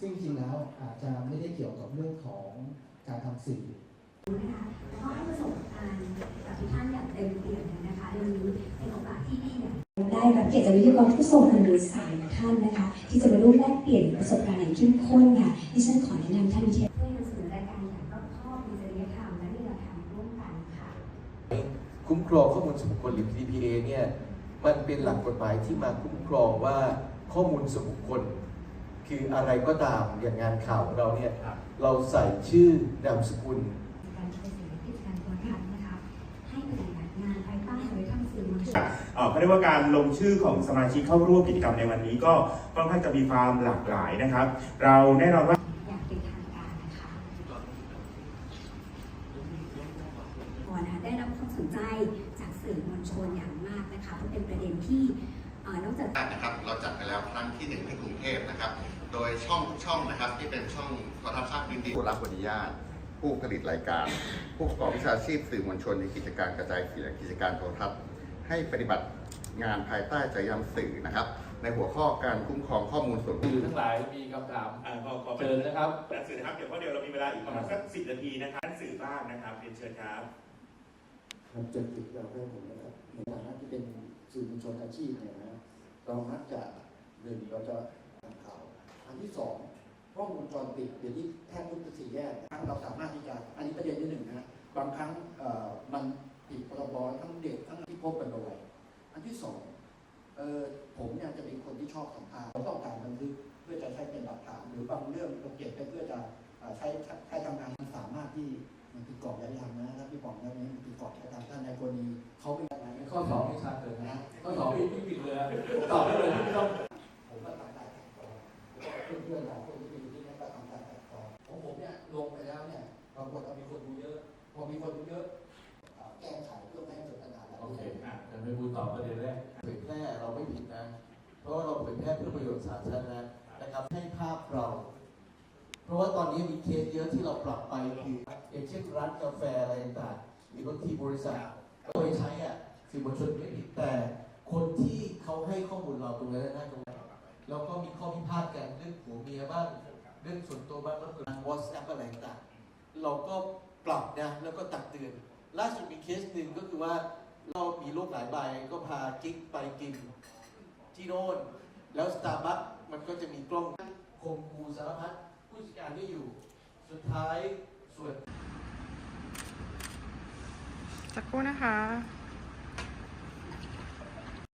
ซึ่งจริงๆแล้วอาจจะไม่ได้เกี่ยวกับเรื่องของการทำสื่อนะคะแล้วก็ให้ประสบการณ์กับทุกท่านอย่างเต็มเปี่ยมเลยนะคะวันนี้เป็นโอกาสที่ดีอย่างได้รับเกียรติจากวิทยากรผู้ทรงคุณวุฒิสามท่านนะคะ ที่จะมาร่วมแลกเปลี่ยนประสบการณ์อย่างเข้มข้นค่ะที่ฉันขอแนะนำท่านวิทยาเพื่อนำเสนอรายการอย่างรอบคอบมีจริยธรรมและมีหลักฐานร่วมกันค่ะ คุ้มครองข้อมูลส่วนบุคคลหรือ PDPA เนี่ยมันเป็นหลักกฎหมายที่มาคุ้มครองว่าข้อมูลส่วนบุคคล คืออะไรก็ตามอย่างงานข่าวของเราเนี่ยเราใส่ชื่อนามสกุลการใช้สื่อกิจการโทรทัศน์นะคะให้ปฏิบัติงานภายใต้โดยทำสื่อมวลชนเอ่อเขาเรียกว่าการลงชื่อของสมาชิกเข้าร่วมกิจกรรมในวันนี้ก็ค่อนข้างจะมีความหลากหลายนะครับ เราแน่นอนว่าอย่างเป็นทางการนะคะก่อนนะคะได้รับความสนใจจากสื่อมวลชนอย่างมากนะคะเพราะเป็นประเด็นที่เอ่อ นอกจากนะครับเราจัดไปแล้วครั้งที่หนึ่งที่กรุงเทพนะครับ โดยช่องช่องนะครับที่เป็นช่องโทรทัศน์ภาคพื้นดินผู้รับอนุญาต ผู้ผลิตรายการ ผู้ประกอบวิชาชีพสื่อมวลชนในกิจการกระจายเสียงกิจการโทรทัศน์ ให้ปฏิบัติงานภายใต้จริยธรรมสื่อนะครับ ในหัวข้อการคุ้มครองข้อมูลส่วนบุคคลสื่อทั้งหลายมีคำถามอ่าขอขอเชิญนะครับเปิดสื่อนะครับ เดี๋ยวเพราะเดี๋ยวเรามีเวลาอีกประมาณสักสิบนาทีนะครับสื่อบ้างนะครับเรียนเชิญครับ มันจนติดเราเรื่องผมนะครับในฐานะที่เป็นสื่อมวลชนอาชีพเนี่ยนะเรามักจะหนึ่งเราจะทำข่าวอันที่สองกล้องวงจรปิดเดี๋ยวนี้แทบทุกสี่แยกทั้งเราสามารถที่จะอันนี้ประเด็นที่หนึ่งนะบางครั้งเอ่อมันผิดพรบทั้งเด็กทั้งที่พบกันบ่อยอันที่สองเออผมเนี่ยจะเป็นคนที่ชอบสัมภาษณ์เราต้องการบันทึกเพื่อจะใช้เป็นหลักฐานหรือบางเรื่องเราเก็บไปเพื่อจะใช้ใช้ทำงานมันสามารถที่มันผิดกรอบริยธรรมนะ ถ้าพี่บอกแล้วนี้มันผิดกรอบจริยธรรมท่านในกรณีเขาไม่ได้นะข้อสองไม่ชัดเลยนะข้อสองพี่พี่ผิดเลยนะตอบได้เลยพี่ไม่ต้องผมก็ทำได้แตกต่อแล้วก็เพื่อนๆหลายคนที่อยู่ที่นี่ก็ทำได้แตกต่อของผมเนี่ยลงไปแล้วเนี่ยปรากฏว่ามีคนดูเยอะพอมีคนดูเยอะเอ่อแก้ไขเพื่อไม่ให้เกิดปัญหาแบบโอเคนี้อะจะไม่พูดตอบประเด็นแรกเผยแพร่เราไม่ผิดนะ เพราะว่าเราเผยแพร่เพื่อประโยชน์สาธารณะนะครับให้ภาพเรา เพราะว่าตอนนี้มีเคสเยอะที่เราปรับไปคือ อย่างเช่นร้านกาแฟอะไรต่างๆหรือบางทีบริษัทก็ไปใช้อะสื่อมวลชนไม่ผิดแต่คนที่เขาให้ข้อมูลเราตรงนั้นน่าตรงนั้นแล้วก็มีข้อพิพาทกันเรื่องผัวเมียบ้างเรื่องส่วนตัวบ้างแล้วก็ทางวอทแอปอะไรต่างเราก็ปรับนะแล้วก็ตักเตือน ล่าสุดมีเคสหนึ่งก็คือว่าเรามีโรคหลายใบก็พากิ๊กไปกินที่โน่นแล้วสตาร์บัคมันก็จะมีกล้องคมคูสารพัดผู้จัดการไม่อยู่ สุดท้าย สักครู่นะคะ